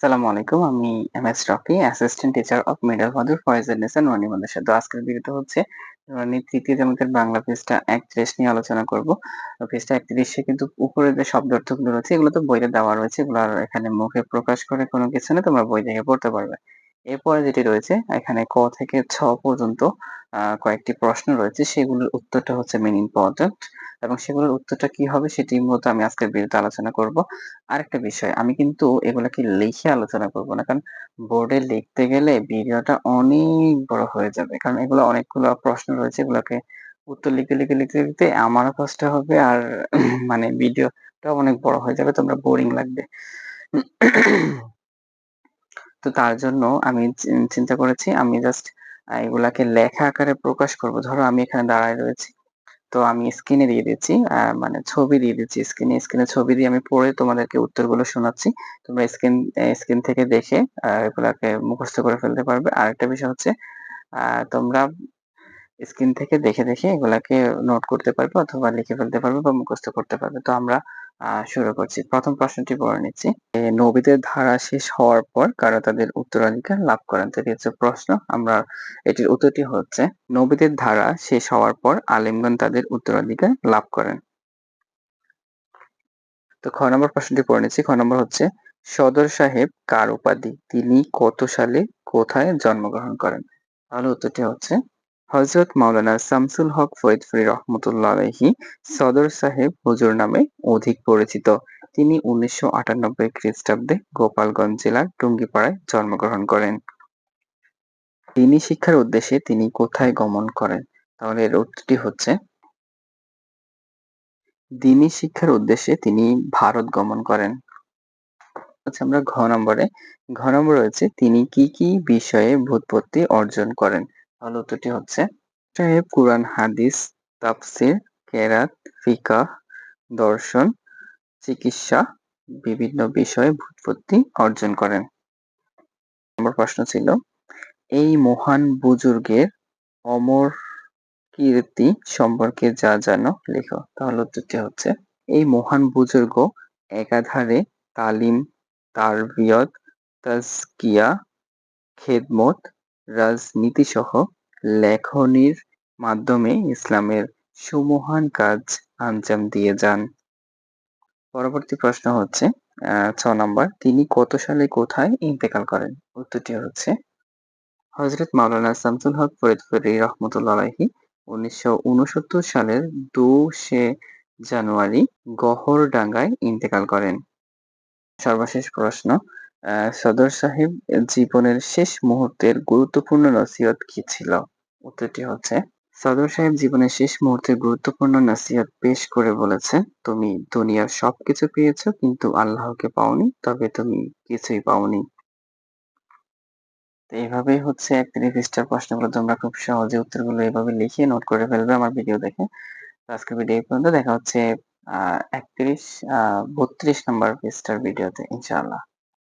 আসসালামু আলাইকুম। আমি M S Rocky, assistant teacher of middle Bahadur ফয়েজের নেসান রনি মাদ্রাসা। তো আজকের ভিডিওটা হচ্ছে রনি তৃতীয় জামাতের বাংলা পৃষ্ঠা ৩১ নিয়ে আলোচনা করব। তো পৃষ্ঠা ৩১ এ কিন্তু উপরে যে শব্দ অর্থগুলো রয়েছে এগুলো তো বইতে দেওয়া রয়েছে। এগুলো আর এখানে মুখে প্রকাশ করে কোনো কিছু না। তোমরা বই থেকে পড়তে পারবে। এরপরে যেটি রয়েছে এখানে ক থেকে ছ পর্যন্ত কয়েকটি প্রশ্ন রয়েছে সেগুলোর উত্তরটা হচ্ছে মেইন ইম্পোর্টেন্ট এবং সেগুলোর উত্তরটা কি হবে সেটি মূলত আমি আজকের ভিডিওতে আলোচনা করব। আরেকটা বিষয় আমি কিন্তু এগুলাকে লিখে আলোচনা করব না। কারণ বোর্ডে লিখতে গেলে ভিডিওটা অনেক বড় হয়ে যাবে। কারণ এগুলো অনেকগুলো প্রশ্ন রয়েছে এগুলাকে উত্তর লিখতে, লিখতে, লিখতে, লিখতে আমারও কষ্ট হবে আর মানে ভিডিওটাও অনেক বড় হয়ে যাবে তোমরা বোরিং লাগবে। তো তার জন্য আমি চিন্তা করেছি আমি জাস্ট এগুলাকে লেখা আকারে প্রকাশ করব। ধরো আমি এখানে দাঁড়ায় রয়েছি। তো আমি স্ক্রিনে দিয়ে দিচ্ছি। মানে ছবি দিয়ে দিচ্ছি স্ক্রিনে। স্ক্রিনে ছবি দিয়ে আমি পড়ে তোমাদেরকে উত্তরগুলো শোনাচ্ছি। তোমরা স্ক্রিন স্ক্রিন থেকে দেখে এগুলাকে মুখস্থ করে ফেলতে পারবে। আরেকটা বিষয় হচ্ছে তোমরা স্ক্রিন থেকে দেখে, দেখে এগুলাকে নোট করতে পারবে অথবা লিখে ফেলতে পারবে বা মুখস্থ করতে পারবে। তো আমরা শুরু করছি। প্রথম প্রশ্নটি পড়ে নিচ্ছি। নবীদের ধারা শেষ হওয়ার পর কারা তাদের উত্তরাধিকার লাভ করেন? এটি হচ্ছে প্রশ্ন। আমরা এটির উত্তরটি হচ্ছে, নবীদের ধারা শেষ হওয়ার পর আলেমগণ তাদের উত্তরাধিকার লাভ করেন। তো খ নম্বর প্রশ্নটি পড়ে নিচ্ছি। খ নম্বর হচ্ছে, সদর সাহেব কার উপাধি? তিনি কত সালে কোথায় জন্মগ্রহণ করেন? তাহলে উত্তরটি হচ্ছে হযরত মাওলানা শামসুল হক ফরিদপুরী রহমতুল্লাহ আলাইহি সদর সাহেব হুজুর নামে অধিক পরিচিত। তিনি ১৯৯৮ খ্রিস্টাব্দে গোপালগঞ্জ জেলার টুঙ্গিপাড়ায় জন্মগ্রহণ করেন। দিনী শিক্ষার উদ্দেশ্যে তিনি কোথায় গমন করেন? তাহলে এর উত্তরটি হচ্ছে দিনী শিক্ষার উদ্দেশ্যে তিনি ভারত গমন করেন। আচ্ছা আমরা ঘ নম্বরে, ঘ নম্বর রয়েছে তিনি কি, কি বিষয়ে ব্যুৎপত্তি অর্জন করেন? তাহলে উত্তরটি হচ্ছে সাহেব কুরআন হাদিস, তাফসীর, কেরাত, ফিকাহ, দর্শন, চিকিৎসা বিভিন্ন বিষয়ে ব্যুৎপত্তি অর্জন করেন। নম্বর প্রশ্ন ছিল এই মহান বুজুর্গের অমর কীর্তি সম্পর্কে যা জানো লেখো। তাহলে উত্তরটি হচ্ছে এই মহান বুজুর্গ একাধারে তালিম, তারবিয়ত, তাজকিয়া, খেদমত, রাজনীতিসহ লেখনীর মাধ্যমে ইসলামের সুমহান কাজ আঞ্জাম দিয়ে যান। পরবর্তী প্রশ্ন হচ্ছে ৬ নাম্বার, তিনি কত সালে কোথায় ইন্তেকাল করেন? উত্তরটি হচ্ছে হজরত মাওলানা শামসুল হক ফরিদপুরী রহমতুল্লাহ উনিশশো ১৯৬৯ সালের ২শে জানুয়ারি গওহরডাঙ্গায় ইন্তেকাল করেন। সর্বশেষ প্রশ্ন সদর সাহেব জীবনের শেষ মুহূর্তের গুরুত্বপূর্ণ নসিহত কি ছিল? উত্তরটি হচ্ছে সদর সাহেব জীবনের শেষ মুহূর্তের গুরুত্বপূর্ণ নসিহত পেশ করে বলেছেন, তুমি দুনিয়ার সবকিছু পেয়েছ কিন্তু আল্লাহকে পাওনি তবে তুমি কিছুই পাওনি। তো এইভাবেই হচ্ছে ৩১ পৃষ্ঠার প্রশ্নগুলো তোমরা খুব সহজে উত্তরগুলো এভাবে লিখে নোট করে ফেলবে আমার ভিডিও দেখে। তো আজকের ভিডিও এই পর্যন্ত দেখা হচ্ছে আহ একত্রিশ আহ বত্রিশ নম্বর পৃষ্ঠার ভিডিওতে ইনশাআল্লাহ।